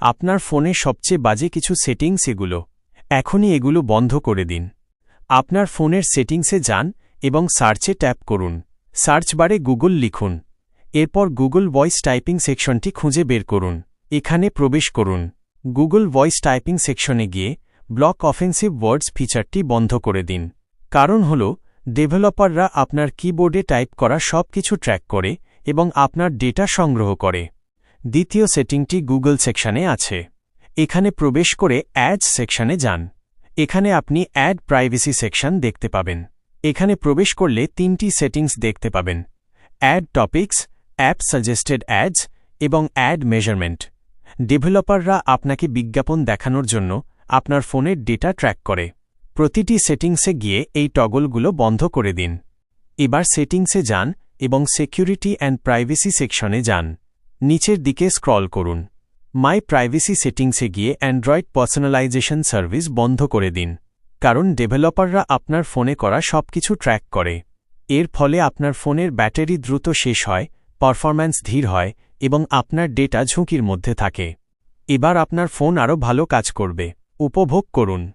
আপনার ফোনে সবচেয়ে বাজে কিছু সেটিংস এগুলো। এখনই এগুলো বন্ধ করে দিন। আপনার ফোনের সেটিংসে যান এবং সার্চে ট্যাপ করুন। সার্চ বারে গুগল লিখুন। এরপর গুগল ভয়েস টাইপিং সেকশনটি খুঁজে বের করুন। এখানে প্রবেশ করুন। গুগল ভয়েস টাইপিং সেকশনে গিয়ে ব্লক অফেন্সিভ ওয়ার্ডস ফিচারটি বন্ধ করে দিন। কারণ হল, ডেভেলপাররা আপনার কিবোর্ডে টাইপ করা সব কিছু ট্র্যাক করে এবং আপনার ডেটা সংগ্রহ করে। দ্বিতীয় সেটিংটি গুগল সেকশনে আছে। এখানে প্রবেশ করে অ্যাডস সেকশনে যান। এখানে আপনি অ্যাড প্রাইভেসি সেকশন দেখতে পাবেন। এখানে প্রবেশ করলে তিনটি সেটিংস দেখতে পাবেন। Ad topics, app suggested ads এবং অ্যাড মেজারমেন্ট। ডেভেলপাররা আপনাকে বিজ্ঞাপন দেখানোর জন্য আপনার ফোনের ডেটা ট্র্যাক করে। প্রতিটি সেটিংসে গিয়ে এই টগলগুলো বন্ধ করে দিন। এবার সেটিংসে যান এবং সিকিউরিটি অ্যান্ড প্রাইভেসি সেকশনে যান। নিচের দিকে স্ক্রল করুন। মাই প্রাইভেসি সেটিংসে গিয়ে অ্যান্ড্রয়েড পার্সোনালাইজেশন সার্ভিস বন্ধ করে দিন। কারণ ডেভেলপাররা আপনার ফোনে করা সবকিছু ট্র্যাক করে। এর ফলে আপনার ফোনের ব্যাটারি দ্রুত শেষ হয়, পারফরম্যান্স ধীর হয় এবং আপনার ডেটা ঝুঁকির মধ্যে থাকে। এবার আপনার ফোন আরও ভালো কাজ করবে। উপভোগ করুন।